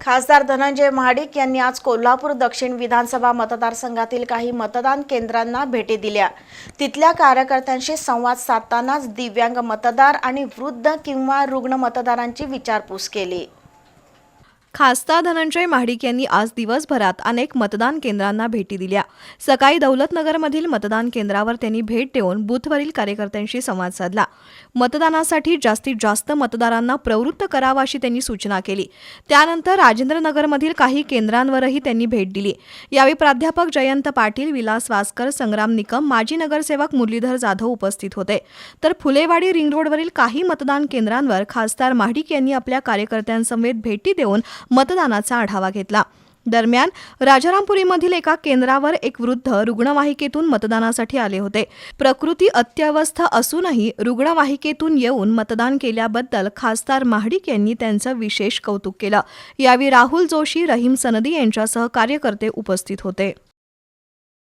खासदार धनंजय महाडिक यांनी आज कोल्हापूर दक्षिण विधानसभा मतदारसंघातील काही मतदान केंद्रांना भेटी दिल्या. तिथल्या कार्यकर्त्यांशी संवाद साधतानाच दिव्यांग मतदार आणि वृद्ध किंवा रुग्ण मतदारांची विचारपूस केली. खासदार धनंजय महाडिक यांनी आज दिवसभरात अनेक मतदान केंद्रांना भेटी दिल्या. सकाळी दौलतनगरमधील मतदान केंद्रावर त्यांनी भेट देऊन बूथवरील कार्यकर्त्यांशी संवाद साधला. मतदानासाठी जास्तीत जास्त मतदारांना प्रवृत्त करावा अशी त्यांनी सूचना केली. त्यानंतर राजेंद्रनगरमधील काही केंद्रांवरही त्यांनी भेट दिली. यावेळी प्राध्यापक जयंत पाटील विलास वासकर संग्राम निकम माजी नगरसेवक मुरलीधर जाधव उपस्थित होते. तर फुलेवाडी रिंग रोडवरील काही मतदान केंद्रांवर खासदार महाडिक यांनी आपल्या कार्यकर्त्यांसमवेत भेटी देऊन मतदानाचा आढावा घेतला. दरम्यान राजारामपुरीमधील एका केंद्रावर एक वृद्ध रुग्णवाहिकेतून मतदानासाठी आले होते. प्रकृती अत्यवस्थ असूनही रुग्णवाहिकेतून येऊन मतदान केल्याबद्दल खासदार महाडिक यांनी त्यांचं विशेष कौतुक केलं. यावेळी राहुल जोशी रहीम सनदी यांच्यासह कार्यकर्ते उपस्थित होते.